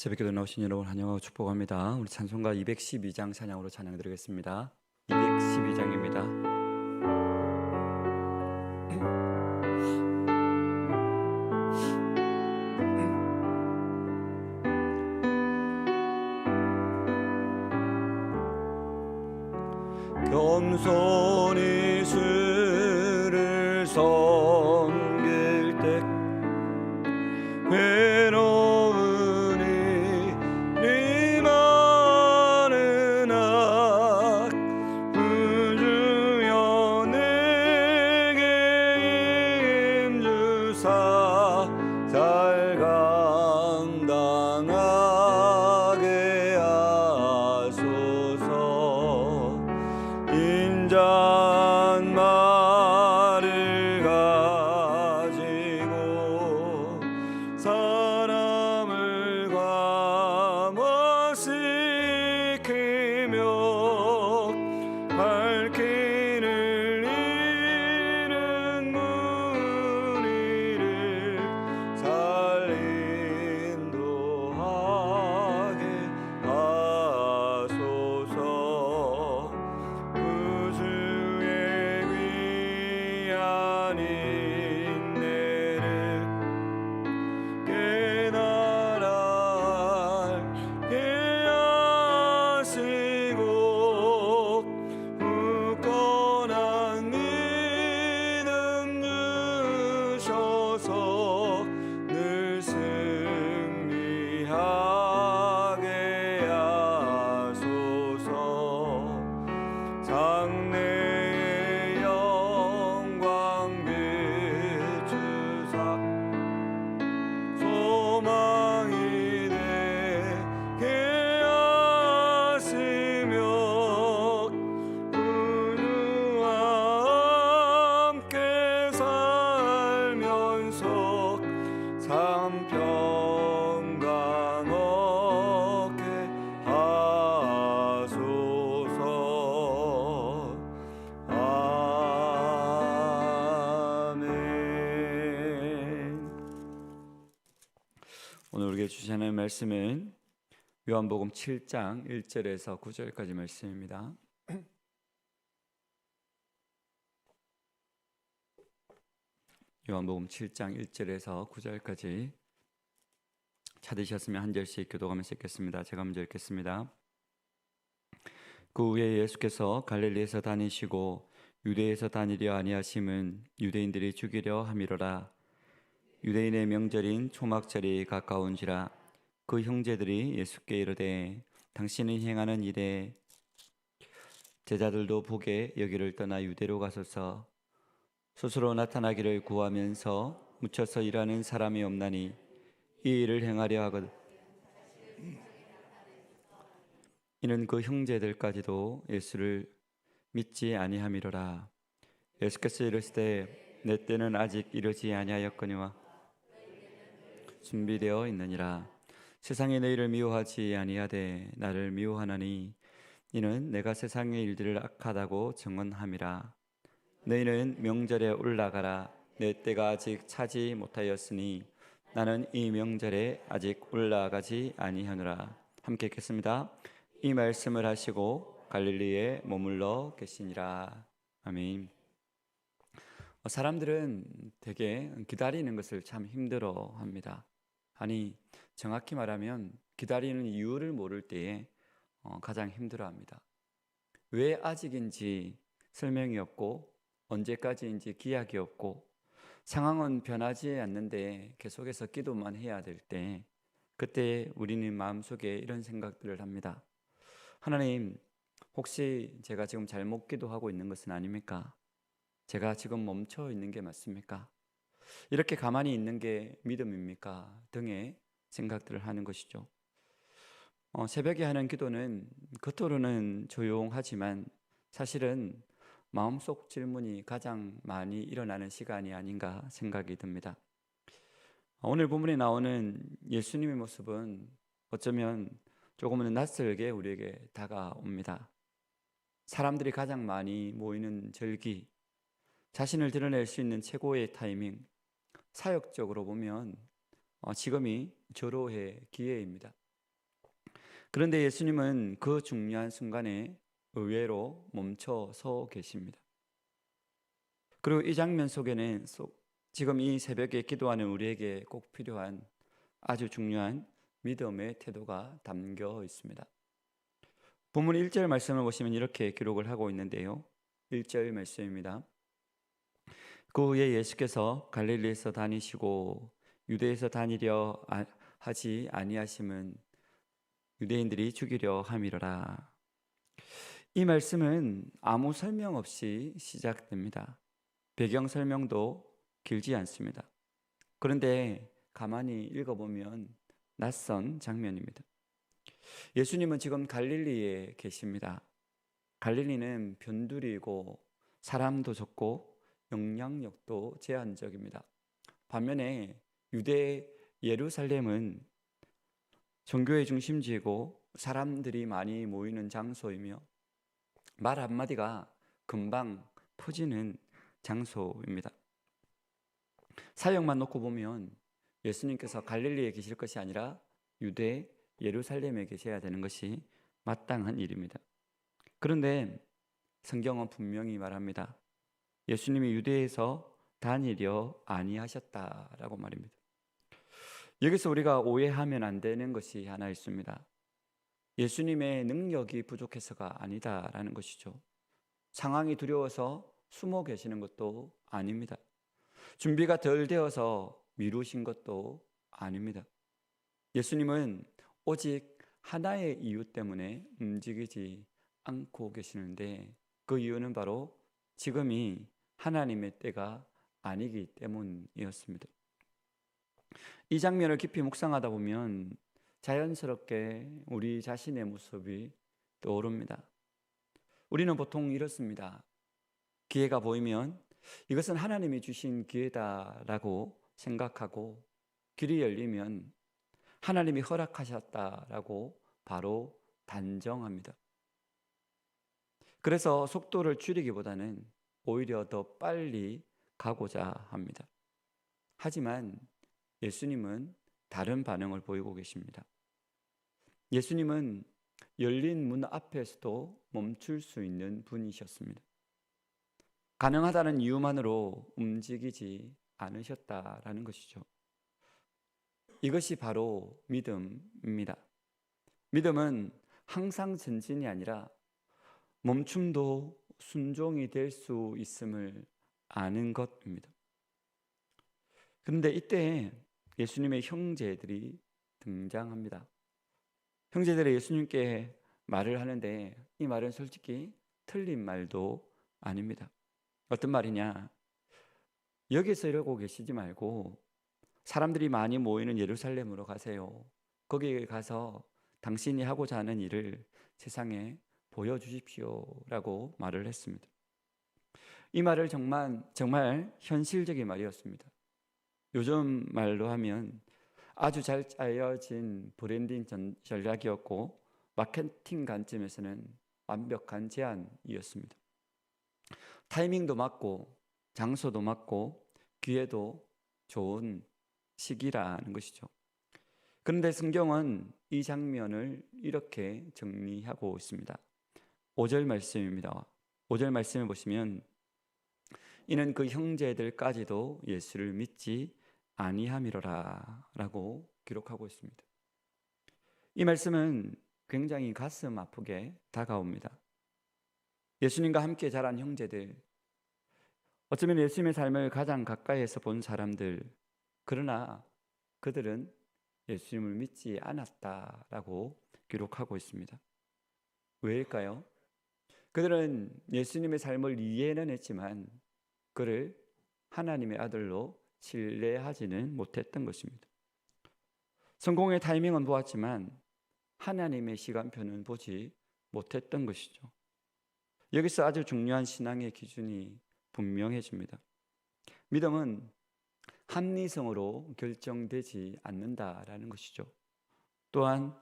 새벽기도 나오신 여러분 환영하고 축복합니다. 우리 찬송가 212장 찬양으로 찬양 드리겠습니다. 212장입니다. 잘감 살면서 참 평강 얻게 하소서 아멘 오늘 우리에게 주시는 말씀은 요한복음 7장 1절에서 9절까지 말씀입니다. 요한복음 7장 1절에서 9절까지 찾으셨으면 한 절씩 교도하면서 읽겠습니다. 제가 먼저 읽겠습니다. 그 후에 예수께서 갈릴리에서 다니시고 유대에서 다니려 아니하심은 유대인들이 죽이려 함이로라. 유대인의 명절인 초막절이 가까운지라 그 형제들이 예수께 이르되 당신이 행하는 일에 제자들도 보게 여기를 떠나 유대로 가소서 스스로 나타나기를 구하면서 묻혀서 일하는 사람이 없나니 이 일을 행하려 하거든. 이는 그 형제들까지도 예수를 믿지 아니함이로라. 예수께서 이르시되 내 때는 아직 이르지 아니하였거니와 준비되어 있느니라. 세상이 너희를 미워하지 아니하되 나를 미워하나니 이는 내가 세상의 일들을 악하다고 증언함이라 너희는 명절에 올라가라. 내 때가 아직 차지 못하였으니 나는 이 명절에 아직 올라가지 아니하노라. 함께 읽겠습니다. 이 말씀을 하시고 갈릴리에 머물러 계시니라. 아멘. 어, 사람들은 되게 기다리는 것을 참 힘들어 합니다. 아니, 정확히 말하면 기다리는 이유를 모를 때에 어, 가장 힘들어 합니다. 왜 아직인지 설명이 없고, 언제까지인지 기약이 없고, 상황은 변하지 않는데 계속해서 기도만 해야 될 때, 그때 우리는 마음속에 이런 생각들을 합니다. 하나님, 혹시 제가 지금 잘못 기도하고 있는 것은 아닙니까? 제가 지금 멈춰 있는 게 맞습니까? 이렇게 가만히 있는 게 믿음입니까? 등의 생각들을 하는 것이죠. 어, 새벽에 하는 기도는 겉으로는 조용하지만 사실은 마음속 질문이 가장 많이 일어나는 시간이 아닌가 생각이 듭니다. 어, 오늘 본문에 나오는 예수님의 모습은 어쩌면 조금은 낯설게 우리에게 다가옵니다. 사람들이 가장 많이 모이는 절기, 자신을 드러낼 수 있는 최고의 타이밍, 사역적으로 보면 어, 지금이 절호의 기회입니다. 그런데 예수님은 그 중요한 순간에 의외로 멈춰 서 계십니다. 그리고 이 장면 속에는 지금 이 새벽에 기도하는 우리에게 꼭 필요한 아주 중요한 믿음의 태도가 담겨 있습니다. 본문 1절 말씀을 보시면 이렇게 기록을 하고 있는데요. 1절 말씀입니다. 그 후에 예수께서 갈릴리에서 다니시고 유대에서 다니려 아, 하지 아니하심은 유대인들이 죽이려 함이로라. 이 말씀은 아무 설명 없이 시작됩니다. 배경 설명도 길지 않습니다. 그런데 가만히 읽어보면 낯선 장면입니다. 예수님은 지금 갈릴리에 계십니다. 갈릴리는 변두리고 사람도 적고 영향력도 제한적입니다. 반면에 유대 예루살렘은 종교의 중심지이고 사람들이 많이 모이는 장소이며 말 한마디가 금방 퍼지는 장소입니다. 사역만 놓고 보면 예수님께서 갈릴리에 계실 것이 아니라 유대 예루살렘에 계셔야 되는 것이 마땅한 일입니다. 그런데 성경은 분명히 말합니다. 예수님이 유대에서 다니려 아니하셨다라고 말입니다. 여기서 우리가 오해하면 안 되는 것이 하나 있습니다. 예수님의 능력이 부족해서가 아니다라는 것이죠. 상황이 두려워서 숨어 계시는 것도 아닙니다. 준비가 덜 되어서 미루신 것도 아닙니다. 예수님은 오직 하나의 이유 때문에 움직이지 않고 계시는데 그 이유는 바로 지금이 하나님의 때가 아니기 때문이었습니다. 이 장면을 깊이 묵상하다 보면 자연스럽게 우리 자신의 모습이 떠오릅니다. 우리는 보통 이렇습니다. 기회가 보이면 이것은 하나님이 주신 기회다라고 생각하고 길이 열리면 하나님이 허락하셨다라고 바로 단정합니다. 그래서 속도를 줄이기보다는 오히려 더 빨리 가고자 합니다. 하지만 예수님은 다른 반응을 보이고 계십니다. 예수님은 열린 문 앞에서도 멈출 수 있는 분이셨습니다. 가능하다는 이유만으로 움직이지 않으셨다라는 것이죠. 이것이 바로 믿음입니다. 믿음은 항상 전진이 아니라 멈춤도 순종이 될 수 있음을 아는 것입니다. 그런데 이때 예수님의 형제들이 등장합니다. 형제들이 예수님께 말을 하는데 이 말은 솔직히 틀린 말도 아닙니다. 어떤 말이냐? 여기서 이러고 계시지 말고 사람들이 많이 모이는 예루살렘으로 가세요. 거기에 가서 당신이 하고자 하는 일을 세상에 보여주십시오라고 말을 했습니다. 이 말을 정말 정말 현실적인 말이었습니다. 요즘 말로 하면 아주 잘 짜여진 브랜딩 전략이었고 마케팅 관점에서는 완벽한 제안이었습니다. 타이밍도 맞고 장소도 맞고 기회도 좋은 시기라는 것이죠. 그런데 성경은 이 장면을 이렇게 정리하고 있습니다. 5절 말씀입니다. 5절 말씀을 보시면 이는 그 형제들까지도 예수를 믿지 아니함이로라라고 기록하고 있습니다. 이 말씀은 굉장히 가슴 아프게 다가옵니다. 예수님과 함께 자란 형제들, 어쩌면 예수님의 삶을 가장 가까이에서 본 사람들, 그러나 그들은 예수님을 믿지 않았다라고 기록하고 있습니다. 왜일까요? 그들은 예수님의 삶을 이해는 했지만 그를 하나님의 아들로 신뢰하지는 못했던 것입니다. 성공의 타이밍은 보았지만 하나님의 시간표는 보지 못했던 것이죠. 여기서 아주 중요한 신앙의 기준이 분명해집니다. 믿음은 합리성으로 결정되지 않는다라는 것이죠. 또한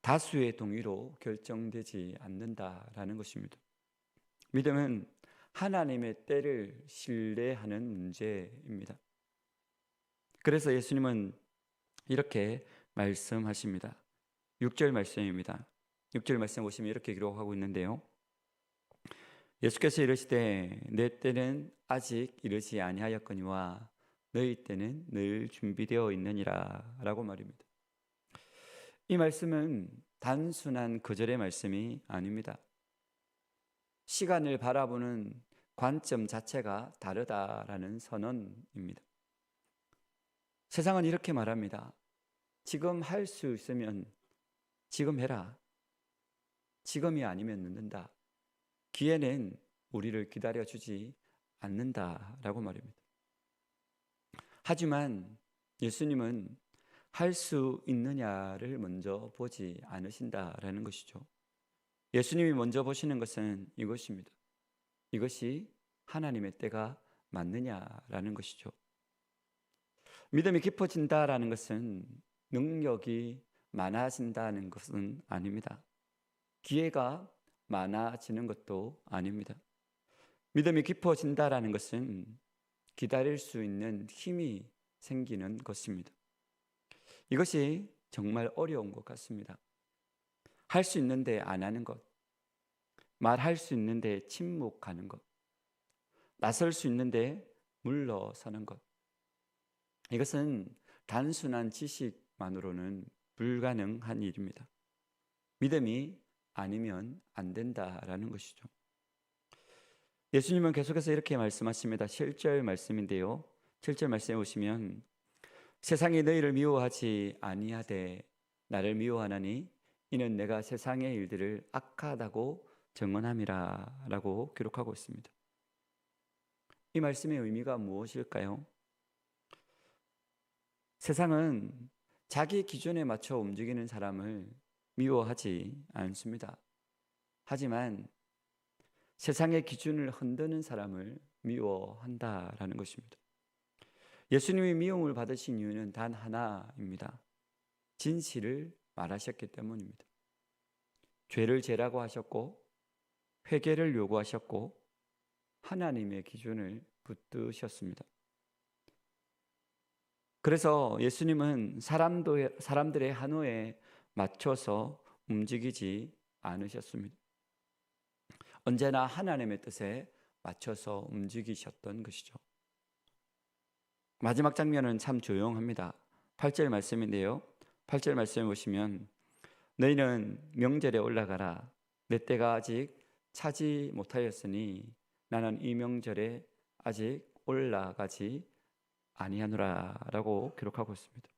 다수의 동의로 결정되지 않는다라는 것입니다. 믿음은 하나님의 때를 신뢰하는 문제입니다. 그래서 예수님은 이렇게 말씀하십니다. 6절 말씀입니다. 6절 말씀 보시면 이렇게 기록하고 있는데요. 예수께서 이르시되 내 때는 아직 이르지 아니하였거니와 너희 때는 늘 준비되어 있느니라라고 말입니다. 이 말씀은 단순한 거절의 말씀이 아닙니다. 시간을 바라보는 관점 자체가 다르다라는 선언입니다. 세상은 이렇게 말합니다. 지금 할 수 있으면 지금 해라. 지금이 아니면 늦는다. 기회는 우리를 기다려 주지 않는다 라고 말입니다. 하지만 예수님은 할 수 있느냐를 먼저 보지 않으신다라는 것이죠. 예수님이 먼저 보시는 것은 이것입니다. 이것이 하나님의 때가 맞느냐라는 것이죠. 믿음이 깊어진다라는 것은 능력이 많아진다는 것은 아닙니다. 기회가 많아지는 것도 아닙니다. 믿음이 깊어진다라는 것은 기다릴 수 있는 힘이 생기는 것입니다. 이것이 정말 어려운 것 같습니다. 할 수 있는데 안 하는 것, 말할 수 있는데 침묵하는 것, 나설 수 있는데 물러서는 것. 이것은 단순한 지식만으로는 불가능한 일입니다. 믿음이 아니면 안 된다라는 것이죠. 예수님은 계속해서 이렇게 말씀하십니다. 7절 말씀인데요. 7절 말씀에 보시면 세상이 너희를 미워하지 아니하되 나를 미워하나니 이는 내가 세상의 일들을 악하다고 정언함이라라고 기록하고 있습니다. 이 말씀의 의미가 무엇일까요? 세상은 자기 기준에 맞춰 움직이는 사람을 미워하지 않습니다. 하지만 세상의 기준을 흔드는 사람을 미워한다라는 것입니다. 예수님이 미움을 받으신 이유는 단 하나입니다. 진실을 말하셨기 때문입니다. 죄를 죄라고 하셨고 회개를 요구하셨고 하나님의 기준을 붙드셨습니다. 그래서 예수님은 사람도, 사람들의 한호에 맞춰서 움직이지 않으셨습니다. 언제나 하나님의 뜻에 맞춰서 움직이셨던 것이죠. 마지막 장면은 참 조용합니다. 8절 말씀인데요. 8절 말씀을 보시면 너희는 명절에 올라가라. 내 때가 아직 차지 못하였으니 나는 이 명절에 아직 올라가지 아니하노라라고 기록하고 있습니다.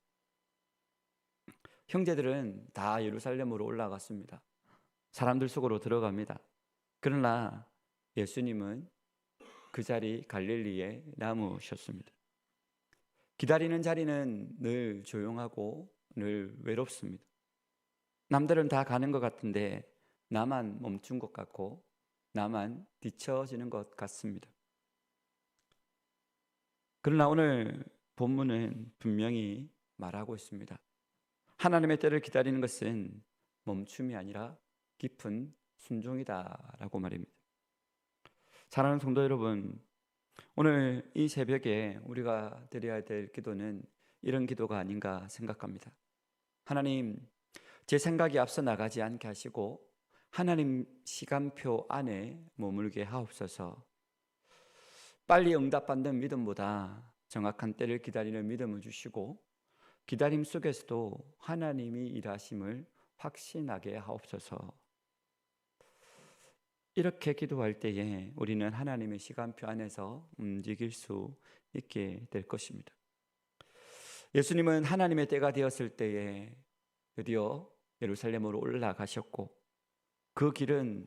형제들은 다 예루살렘으로 올라갔습니다. 사람들 속으로 들어갑니다. 그러나 예수님은 그 자리 갈릴리에 남으셨습니다. 기다리는 자리는 늘 조용하고 늘 외롭습니다. 남들은 다 가는 것 같은데 나만 멈춘 것 같고 나만 뒤처지는 것 같습니다. 그러나 오늘 본문은 분명히 말하고 있습니다. 하나님의 때를 기다리는 것은 멈춤이 아니라 깊은 순종이다라고 말입니다. 사랑하는 성도 여러분, 오늘 이 새벽에 우리가 드려야 될 기도는 이런 기도가 아닌가 생각합니다. 하나님, 제 생각이 앞서 나가지 않게 하시고 하나님 시간표 안에 머물게 하옵소서. 빨리 응답받는 믿음보다 정확한 때를 기다리는 믿음을 주시고 기다림 속에서도 하나님이 일하심을 확신하게 하옵소서. 이렇게 기도할 때에 우리는 하나님의 시간표 안에서 움직일 수 있게 될 것입니다. 예수님은 하나님의 때가 되었을 때에 드디어 예루살렘으로 올라가셨고 그 길은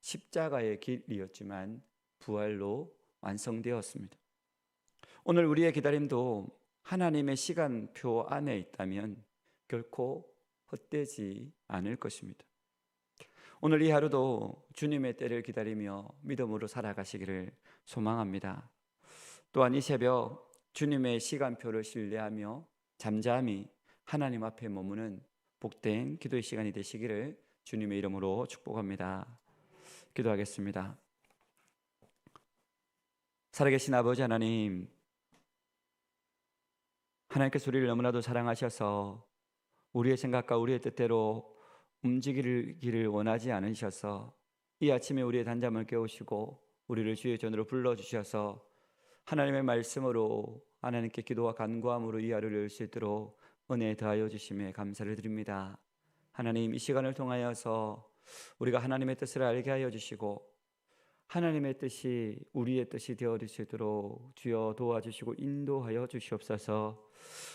십자가의 길이었지만 부활로 완성되었습니다. 오늘 우리의 기다림도 하나님의 시간표 안에 있다면 결코 헛되지 않을 것입니다. 오늘 이 하루도 주님의 때를 기다리며 믿음으로 살아가시기를 소망합니다. 또한 이 새벽 주님의 시간표를 신뢰하며 잠잠히 하나님 앞에 머무는 복된 기도의 시간이 되시기를 주님의 이름으로 축복합니다. 기도하겠습니다. 살아계신 아버지 하나님, 하나님께서 우리를 너무나도 사랑하셔서 우리의 생각과 우리의 뜻대로 움직이기를 원하지 않으셔서 이 아침에 우리의 단잠을 깨우시고 우리를 주의 전으로 불러 주셔서 하나님의 말씀으로 하나님께 기도와 간구함으로 이 하루를 열 수 있도록 은혜 더하여 주심에 감사를 드립니다. 하나님 이 시간을 통하여서 우리가 하나님의 뜻을 알게 하여 주시고 하나님의 뜻이 우리의 뜻이 되어 수 있도록 주여 도와주시고 인도하여 주시옵소서.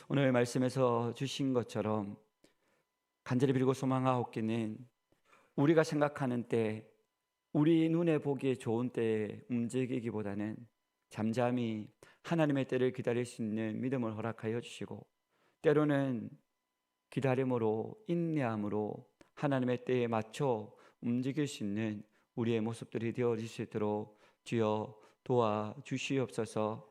오늘 말씀에서 주신 것처럼 간절히 빌고 소망하옵기는 우리가 생각하는 때 우리 눈에 보기에 좋은 때에 움직이기보다는 잠잠히 하나님의 때를 기다릴 수 있는 믿음을 허락하여 주시고 때로는 기다림으로 인내함으로 하나님의 때에 맞춰 움직일 수 있는 우리의 모습들이 되어질 수 있도록 주여 도와 주시옵소서.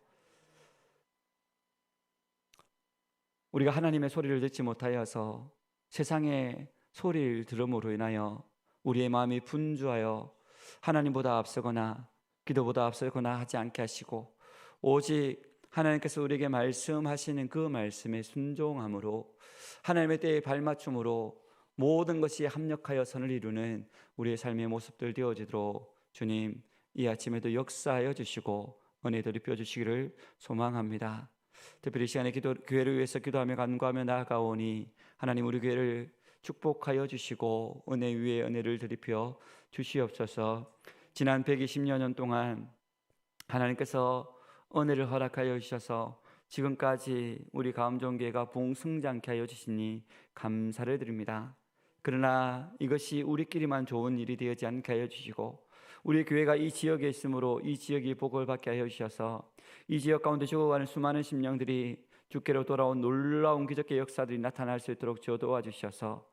우리가 하나님의 소리를 듣지 못하여서 세상의 소리를 들음으로 인하여 우리의 마음이 분주하여 하나님보다 앞서거나 기도보다 앞서거나 하지 않게 하시고 오직 하나님께서 우리에게 말씀하시는 그 말씀에 순종함으로 하나님의 때에 발맞춤으로 모든 것이 합력하여 선을 이루는 우리의 삶의 모습들 되어지도록 주님 이 아침에도 역사하여 주시고 은혜도 입혀 주시기를 소망합니다. 특별히 이 시간에 기도, 교회를 위해서 기도하며 간구하며 나아가오니 하나님 우리 교회를 축복하여 주시고 은혜 위에 은혜를 드리펴 주시옵소서. 지난 120년 동안 하나님께서 은혜를 허락하여 주셔서 지금까지 우리 가음종교회가 봉승장케 하여 주시니 감사를 드립니다. 그러나 이것이 우리끼리만 좋은 일이 되지 않게 하여 주시고 우리 교회가 이 지역에 있으므로 이 지역이 복을 받게 하여 주셔서 이 지역 가운데 죽어가는 수많은 심령들이 주께로 돌아온 놀라운 기적의 역사들이 나타날 수 있도록 주어 도와주셔서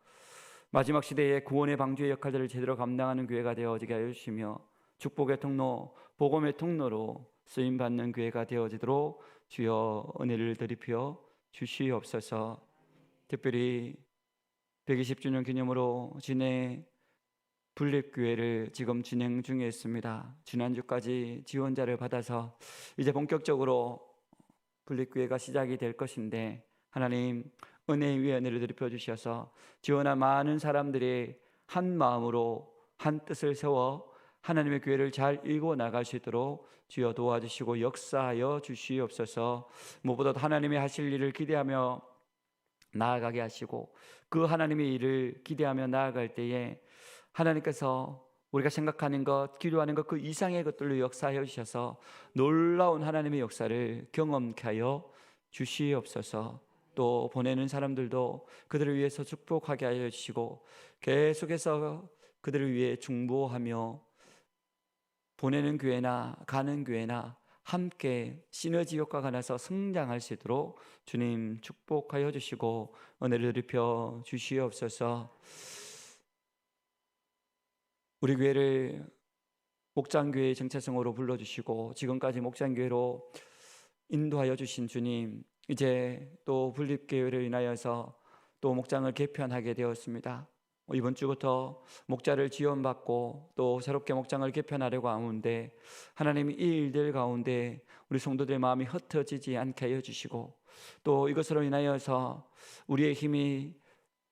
마지막 시대에 구원의 방주의 역할들을 제대로 감당하는 교회가 되어지게 하여 주시며 축복의 통로, 복음의 통로로 쓰임 받는 교회가 되어지도록 주여 은혜를 드리펴 주시옵소서. 특별히 120주년 기념으로 진해 분립교회를 지금 진행 중에 있습니다. 지난주까지 지원자를 받아서 이제 본격적으로 분립교회가 시작이 될 것인데 하나님 은혜 위에 은혜를 드리펴 주셔서 지원한 많은 사람들이 한 마음으로 한 뜻을 세워 하나님의 교회를 잘 읽어 나갈 수 있도록 주여 도와주시고 역사하여 주시옵소서. 무엇보다 하나님의 하실 일을 기대하며 나아가게 하시고 그 하나님의 일을 기대하며 나아갈 때에 하나님께서 우리가 생각하는 것, 기도하는 것 그 이상의 것들로 역사하여 주셔서 놀라운 하나님의 역사를 경험케 하여 주시옵소서. 또 보내는 사람들도 그들을 위해서 축복하게 하여 주시고 계속해서 그들을 위해 중보하며 보내는 교회나 가는 교회나 함께 시너지 효과가 나서 성장할 수 있도록 주님 축복하여 주시고 은혜를 입혀 주시옵소서. 우리 교회를 목장교회 정체성으로 불러주시고 지금까지 목장교회로 인도하여 주신 주님 이제 또 분립교회를 인하여서 또 목장을 개편하게 되었습니다. 이번 주부터 목자를 지원받고 또 새롭게 목장을 개편하려고 하는데 하나님이 이 일들 가운데 우리 성도들의 마음이 흩어지지 않게 하여 주시고 또 이것으로 인하여서 우리의 힘이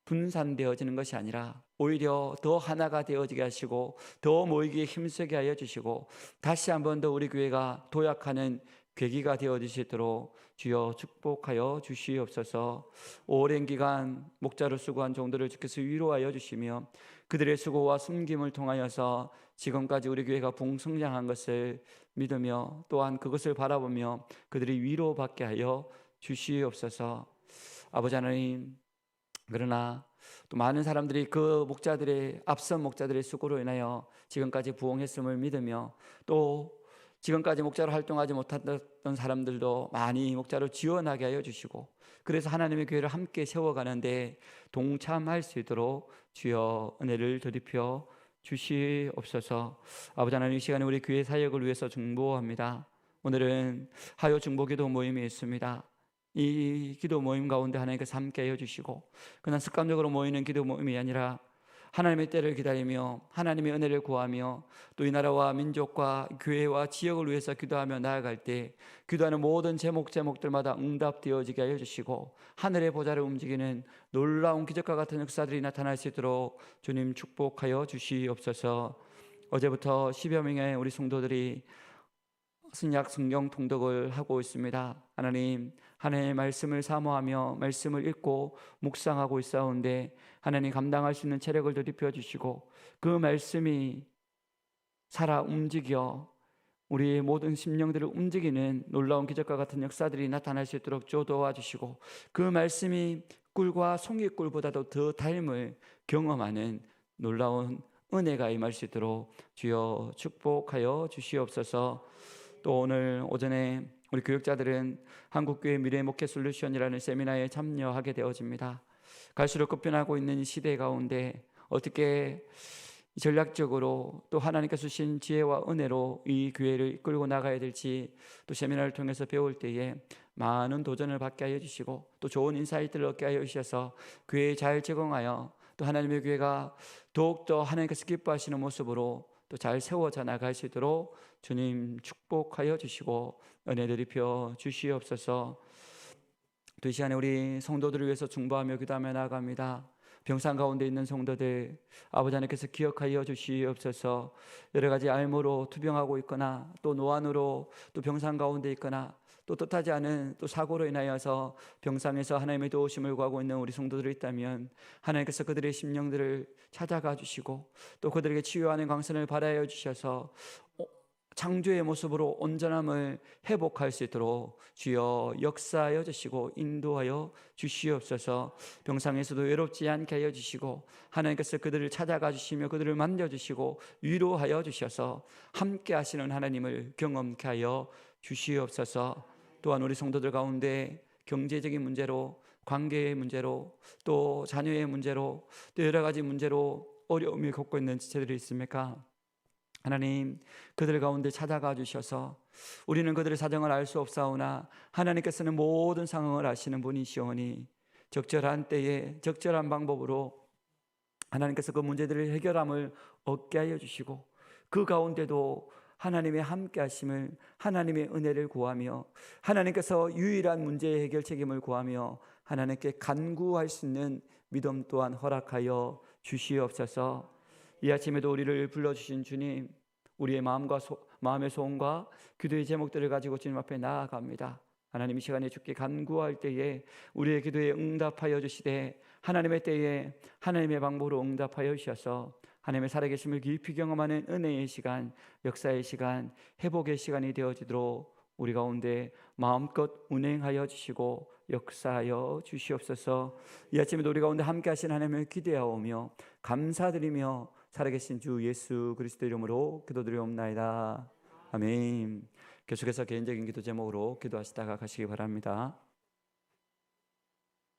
분산되어지는 것이 아니라 오히려 더 하나가 되어지게 하시고 더 모이기에 힘쓰게 하여 주시고 다시 한 번 더 우리 교회가 도약하는 계기가 되어 주시도록 주여 축복하여 주시옵소서. 오랜 기간 목자로 수고한 종들을 주께서 위로하여 주시며 그들의 수고와 숨김을 통하여서 지금까지 우리 교회가 봉성장한 것을 믿으며 또한 그것을 바라보며 그들이 위로받게 하여 주시옵소서. 아버지 하나님 그러나 또 많은 사람들이 그 목자들의 앞선 목자들의 수고로 인하여 지금까지 부흥했음을 믿으며 또 지금까지 목자로 활동하지 못했던 사람들도 많이 목자로 지원하게 하여 주시고 그래서 하나님의 교회를 함께 세워가는데 동참할 수 있도록 주여 은혜를 드리펴 주시옵소서. 아버지 하나님 이 시간에 우리 교회 사역을 위해서 중보합니다. 오늘은 하여 중보기도 모임이 있습니다. 이 기도 모임 가운데 하나님께서 함께 해주시고 그냥 습관적으로 모이는 기도 모임이 아니라 하나님의 때를 기다리며 하나님의 은혜를 구하며 또 이 나라와 민족과 교회와 지역을 위해서 기도하며 나아갈 때 기도하는 모든 제목 제목들마다 응답되어지게 하여 주시고 하늘의 보좌를 움직이는 놀라운 기적과 같은 역사들이 나타날 수 있도록 주님 축복하여 주시옵소서. 어제부터 10여 명의 우리 성도들이 신약 성경 통독을 하고 있습니다. 하나님, 하나님의 말씀을 사모하며 말씀을 읽고 묵상하고 있사온데 하나님 감당할 수 있는 체력을 더입혀 주시고 그 말씀이 살아 움직여 우리의 모든 심령들을 움직이는 놀라운 기적과 같은 역사들이 나타날 수 있도록 조 도와 주시고 그 말씀이 꿀과 송이꿀보다도 더 닮을 경험하는 놀라운 은혜가 임할 수 있도록 주여 축복하여 주시옵소서. 또 오늘 오전에 우리 교육자들은 한국교회 미래 목회 솔루션이라는 세미나에 참여하게 되어집니다. 갈수록 급변하고 있는 시대 가운데 어떻게 전략적으로 또 하나님께서 주신 지혜와 은혜로 이 교회를 이끌고 나가야 될지 또 세미나를 통해서 배울 때에 많은 도전을 받게 하여 주시고 또 좋은 인사이트를 얻게 하여 주셔서 교회에 잘 적응하여 또 하나님의 교회가 더욱더 하나님께서 기뻐하시는 모습으로 또 잘 세워져 나갈 수 있도록 주님 축복하여 주시고 은혜를 입혀 주시옵소서. 또이 시간에 우리 성도들을 위해서 중보하며 기도하며 나아갑니다. 병상 가운데 있는 성도들 아버지 하나님께서 기억하여 주시옵소서. 여러 가지 알모로 투병하고 있거나 또 노안으로 또 병상 가운데 있거나 또 뜻하지 않은 또 사고로 인하여서 병상에서 하나님의 도우심을 구하고 있는 우리 성도들이 있다면 하나님께서 그들의 심령들을 찾아가 주시고 또 그들에게 치유하는 광선을 발하여 주셔서 어, 창조의 모습으로 온전함을 회복할 수 있도록 주여 역사하여 주시고 인도하여 주시옵소서. 병상에서도 외롭지 않게 하여 주시고 하나님께서 그들을 찾아가 주시며 그들을 만져 주시고 위로하여 주셔서 함께 하시는 하나님을 경험케 하여 주시옵소서 또한 우리 성도들 가운데 경제적인 문제로 관계의 문제로 또 자녀의 문제로 또 여러 가지 문제로 어려움을 겪고 있는 지체들이 있습니까? 하나님 그들 가운데 찾아가 주셔서 우리는 그들의 사정을 알 수 없사오나 하나님께서는 모든 상황을 아시는 분이시오니 적절한 때에 적절한 방법으로 하나님께서 그 문제들을 해결함을 얻게 하여 주시고 그 가운데도 하나님의 함께 하심을 하나님의 은혜를 구하며 하나님께서 유일한 문제 해결 책임을 구하며 하나님께 간구할 수 있는 믿음 또한 허락하여 주시옵소서. 이 아침에도 우리를 불러 주신 주님, 우리의 마음과 소, 마음의 소원과 기도의 제목들을 가지고 주님 앞에 나아갑니다. 하나님 이 시간에 주께 간구할 때에 우리의 기도에 응답하여 주시되 하나님의 때에 하나님의 방법으로 응답하여 주셔서 하나님의 살아계심을 깊이 경험하는 은혜의 시간, 역사의 시간, 회복의 시간이 되어지도록 우리 가운데 마음껏 운행하여 주시고 역사하여 주시옵소서. 이 아침에도 우리 가운데 함께 하신 하나님을 기대하오며 감사드리며 살아계신 주 예수 그리스도 이름으로 기도드리옵나이다. 아멘. 계속해서 개인적인 기도 제목으로 기도하시다가 가시기 바랍니다.